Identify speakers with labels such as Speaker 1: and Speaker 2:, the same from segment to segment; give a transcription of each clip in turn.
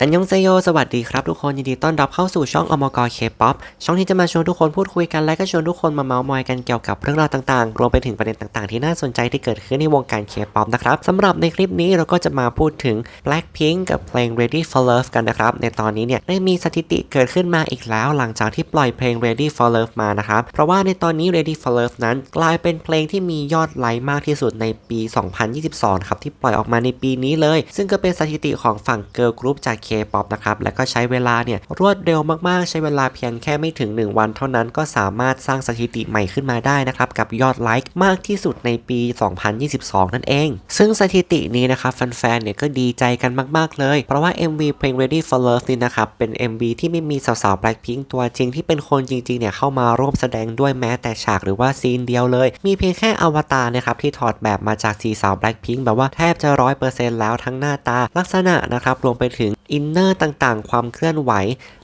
Speaker 1: อันยองเซโย สวัสดีครับทุกคน ยินดีต้อนรับเข้าสู่ช่องอมกเคป๊อปช่องที่จะมาชวนทุกคนพูดคุยกัน และก็ชวนทุกคนมาเมาส์มอยกันเกี่ยวกับเรื่องราวต่างๆ รวมไปถึงประเด็นต่างๆ ที่น่าสนใจที่เกิดขึ้นในวงการเคป๊อปนะครับสำหรับในคลิปนี้เราก็จะมาพูดถึง Blackpink กับเพลง Ready for Love กันนะครับ ในตอนนี้เนี่ยได้มีสถิติเกิดขึ้นมาอีกแล้ว หลังจากที่ปล่อยเพลง Ready for Love มานะครับ เพราะว่าในตอนนี้ Ready for Love นั้น กลายเป็นเพลงที่มียอดไลค์มากที่สุดในปี 2022 ครับที่ปล่อยออกมาในปีนี้เลย ซึ่งก็เป็นสถิติของฝั่งเกิร์ลกรุ๊ปจาก K-POP นะครับ แล้วก็ใช้เวลาเนี่ยรวดเร็วมากๆ ใช้เวลาเพียงแค่ไม่ถึง 1 วันเท่านั้นก็สามารถสร้างสถิติใหม่ขึ้นมาได้นะครับ กับยอดไลค์มากที่สุดในปี 2022 นั่นเอง ซึ่งสถิตินี้นะครับแฟนๆ เนี่ยก็ดีใจกันมากๆ เลย เพราะว่า MV เพลง Ready for Love นี่นะครับ เป็น MV ที่ไม่มีสาวๆ Blackpink ตัวจริงที่เป็นคนจริงๆ เนี่ยเข้ามาร่วมแสดงด้วยแม้แต่ฉากหรือว่าซีนเดียวเลย มีเพียงแค่อวตารนะครับที่ถอดแบบมาจากสีสาว Blackpink แบบว่าแทบจะร้อยเปอร์เซ็นต์แล้วทั้งหน้าตาลักษณะนะครับรวมไปถึง อินเนอร์ต่างๆ ความเคลื่อนไหว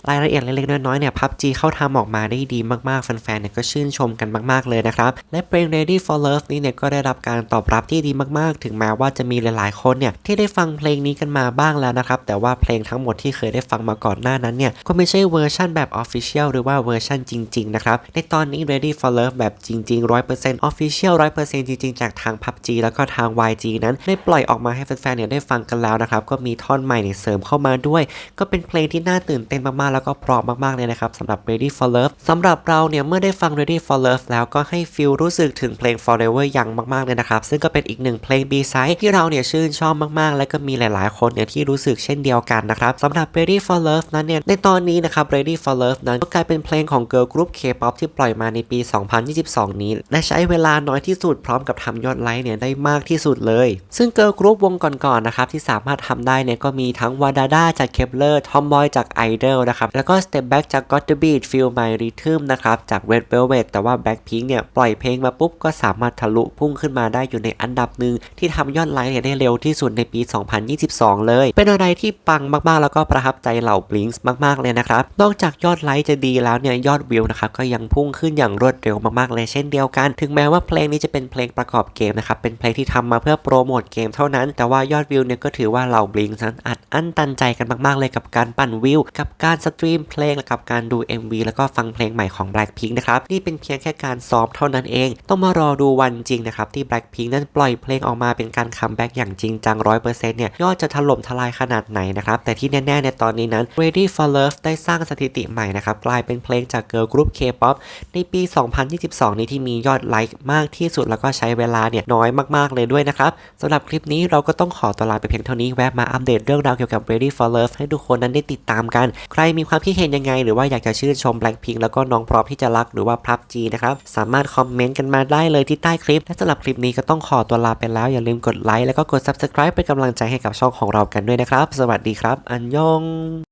Speaker 1: รายละเอียดเล็กๆน้อยๆเนี่ยพับจีเข้าทำออกมาได้ดีมากๆ แฟนๆเนี่ยก็ชื่นชมกันมากๆเลยนะครับ และเพลง Ready for Love นี่เนี่ยก็ได้รับการตอบรับที่ดีมากๆ ถึงแม้ว่าจะมีหลายๆคนเนี่ยที่ได้ฟังเพลงนี้กันมาบ้างแล้วนะครับ แต่ว่าเพลงทั้งหมดที่เคยได้ฟังมาก่อนหน้านั้นเนี่ยก็ไม่ใช่เวอร์ชันแบบ Official หรือว่าเวอร์ชันจริงๆนะครับในตอนนี้ Ready for Love แบบจริงๆ 100% Official 100%จริงๆ จากทาง PUBG แล้วก็ทาง YG นั้นได้ปล่อยออกมาให้แฟนๆเนี่ยได้ฟังกันแล้วนะครับก็มีท่อนใหม่เนี่ยเสริมเข้ามาด้วย ก็เป็นเพลงที่น่าตื่นเต้นมากๆแล้วก็เพราะมากๆเลยนะครับสำหรับ Ready for Love สำหรับเราเนี่ยเมื่อได้ฟัง Ready for Love แล้วก็ให้ฟิลรู้สึกถึงเพลง Forever Young มากๆเลยนะครับ ซึ่งก็เป็นอีกหนึ่งเพลง B-side ที่เราเนี่ยชื่นชอบมากๆ และก็มีหลายๆ คนเนี่ยที่รู้สึกเช่นเดียวกันนะครับสำหรับ Ready for Love นั้นเนี่ยในตอนนี้นะครับ Ready for Love นั้นก็กลายเป็นเพลงของ Girl Group K-pop ที่ปล่อยมาในปี 2022 นี้และใช้เวลาน้อยที่สุดพร้อมกับทำยอดไลค์เนี่ยได้มากที่สุดเลย ซึ่ง Girl Group วงก่อนๆนะครับที่สามารถทำได้เนี่ยก็มีทั้ง Wadada จาก Kepler Tomboy จาก Idol นะครับแล้วก็ Step Back จาก Got the Beat Feel My Rhythm นะครับ จาก Red Velvet แต่ว่า Blackpink เนี่ย ปล่อยเพลงมาปุ๊บ ก็สามารถทะลุพุ่งขึ้นมาได้อยู่ในอันดับหนึ่งที่ทำยอดไลค์เนี่ยได้เร็วที่สุดในปี 2022 เลย เป็นอะไรที่ปังมากๆ แล้วก็ประทับใจเหล่า Blinks มากๆ เลยนะครับ นอกจากยอดไลค์จะดีแล้วเนี่ย ยอดวิวนะครับ ก็ยังพุ่งขึ้นอย่างรวดเร็วมากๆ เลยเช่นเดียวกัน ถึงแม้ว่าเพลงนี้จะเป็นเพลงประกอบเกมนะครับ เป็นเพลงที่ทำมาเพื่อโปรโมทเกมเท่านั้น แต่ว่ายอดวิวเนี่ยก็ถือว่าเหล่า Blinks นั้นอัดอั้นตันใจกันมากๆ เลยกับการปั่นวิวกับการสตรีมเพลงและกับการดู MV แล้วก็ฟังเพลงใหม่ของ Blackpink นะครับ นี่เป็นเพียงแค่การซ้อมเท่านั้นเอง ต้องมารอดูวันจริงนะครับ ที่ Blackpink นั้นปล่อยเพลงออกมาเป็นการคัมแบ็กอย่างจริงจัง100%เนี่ยยอดจะถล่มทลายขนาดไหนนะครับ แต่ที่แน่ๆในตอนนี้นั้น Ready for Love ได้สร้างสถิติใหม่นะครับ กลายเป็นเพลงจาก Girl Group K-pop ในปี 2022 นี้ที่มียอดไลค์มากที่สุดแล้วก็ใช้เวลาเนี่ยน้อยมากๆเลยด้วยนะครับสำหรับคลิปนี้เราก็ต้องขอตัวลาไปเพียงเท่านี้แวะมาอัปเดตเรื่องราวเกี่ยวกับ Ready for Love ให้ทุกคนนั้นได้ติดตามกันใครมีีความคิดเห็นยังไง หรือว่าอยากจะชื่นชมแบล็คพิงแล้วก็น้องพร้อมที่จะรักหรือว่าพับจีนะครับ สามารถคอมเมนต์กันมาได้เลยที่ใต้คลิป และสำหรับคลิปนี้ก็ต้องขอตัวลาไปแล้ว อย่าลืมกดไลค์แล้วก็กด Subscribe เป็นกำลังใจให้กับช่องของเรากันด้วยนะครับ สวัสดีครับ อันยอง